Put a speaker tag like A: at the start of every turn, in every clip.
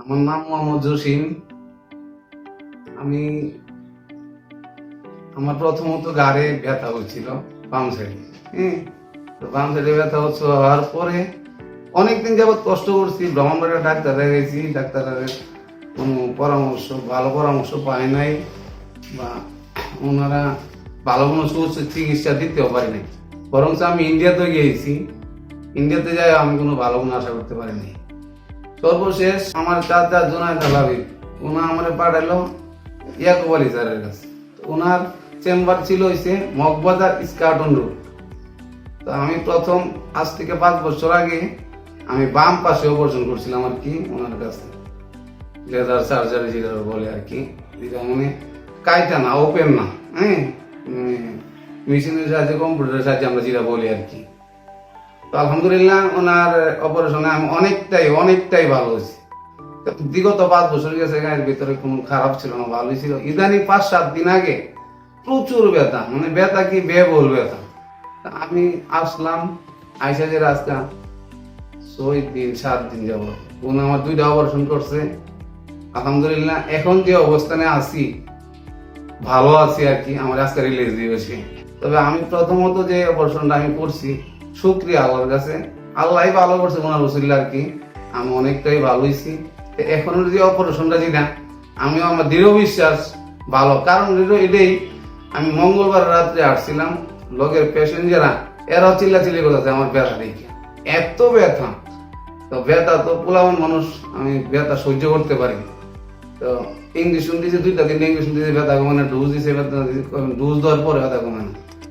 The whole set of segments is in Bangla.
A: আমার নাম মোহাম্মদ জসিম। আমি আমার প্রথমত গাড়ে ব্যথা হচ্ছিল বাম সাইডে হ্যাঁ তো বাম সাইডে ব্যথা হচ্ছে হওয়ার পরে অনেকদিন যাবত কষ্ট করছি ব্রহ্মবাড়ির ডাক্তার গেছি ডাক্তারের কোনো পরামর্শ, ভালো পরামর্শ পাই নাই বা ওনারা ভালো কোনো সুস্থ চিকিৎসা দিতেও পারি নাই। বরং আমি ইন্ডিয়াতে গিয়েছি। ইন্ডিয়াতে যাই আমি কোনো ভালো কোনো আশা করতে পারিনি। সর্বশেষ আমার চাচা জোনায়দ আলাবি ওনা আমার পাঠালো ইয়াকুব আলী স্যারের কাছে। ওনার চেম্বার ছিল হইছে মগবাজার স্কার্টন রোড। তো আমি প্রথম আজ থেকে পাঁচ বছর আগে আমি বাম পাশে অপারেশন করছিলাম আর কি ওনার কাছে। লেদার সার্জারি যেটা বলে আর কি, যেটা মানে কাইটা না, ওপেন না হ্যাঁ? মেশিনের সাহায্যে, কম্পিউটারের সাহায্যে আমরা যেটা বলি আর কি। তো আলহামদুলিল্লাহ ওনার অপারেশনে আমি অনেকটাই অনেকটাই ভালো হয়েছি। বিগত পাঁচ বছর গেছে গায়ের ভিতরে কোনো খারাপ ছিল না, ভালোই ছিল। ইদানিং পাঁচ, সাত দিন আগে প্রচুর ব্যথা মানে ব্যথা কি বেবল ব্যথা। আমি আসলাম, আইসা যে রাস্তা, ছয় দিন, সাত দিন যাব উনি আমার দুইটা অপারেশন করছে। আলহামদুলিল্লাহ, এখন যে অবস্থানে আছি, ভালো আছি আর কি, আমার আজকে রিলিজ দিয়েছে। তবে আমি প্রথমত যে অপারেশনটা আমি করছি শুক্রিয়া আল্লাহর কাছে। আল্লাহ ভালো করছে ওনার রসুল্লা আর কি। আমি অনেকটাই ভালো হয়েছি তো এখনের যে অপারেশনটা যেটা আমিও আমার দৃঢ় বিশ্বাস ভালো। কারণ এটাই, আমি মঙ্গলবার রাত্রে আসছিলাম লোকের প্যাসেঞ্জাররা, এরাও চিল্লাচিল্লি করতেছে আমার ব্যথা দেখে। এত ব্যথা। তো ব্যথা তো পোলাবন মানুষ, আমি ব্যথা সহ্য করতে পারি। তো ইংলিশ দিয়েছে দুইটা দিন ইংলিশ দিয়েছে ব্যথা কমে না ডোজ দিয়েছে ব্যথা ডোজ দেওয়ার পরে ব্যথা কমে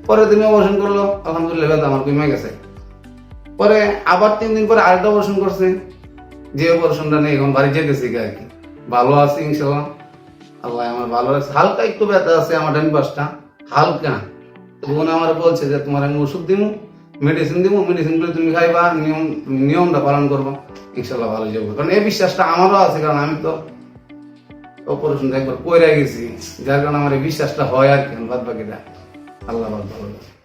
A: পরে দিনে অপারেশন করল, আলহামদুলিল্লাহ ব্যথা আমার কমে গেছে। পরে আবার তিন দিন পরে আরেকটা অপারেশন করছে, যে অপারেশনটা নেই এখন বাড়ি যেতেছি আর কি। ভালো আছি ইনশাল্লাহ আল্লাহ আমার ভালো আছে হালকা একটু ব্যথা আছে আমার ডান পাশটা, হালকা। বোন আমার বলছে যে তোমার আমি ওষুধ দিব মেডিসিন দিব মেডিসিন করে তুমি খাইবা, নিয়ম, নিয়মটা পালন করব। ইনশাল্লাহ ভালো যাব। কারণ এই বিশ্বাসটা আমারও আছে, কারণ আমি তো অপারেশন একবার কইরা গেছি। যার কারণে আমার এই বিশ্বাসটা হয় আর কি বাদ বাকিটা আল্লাহ ভালো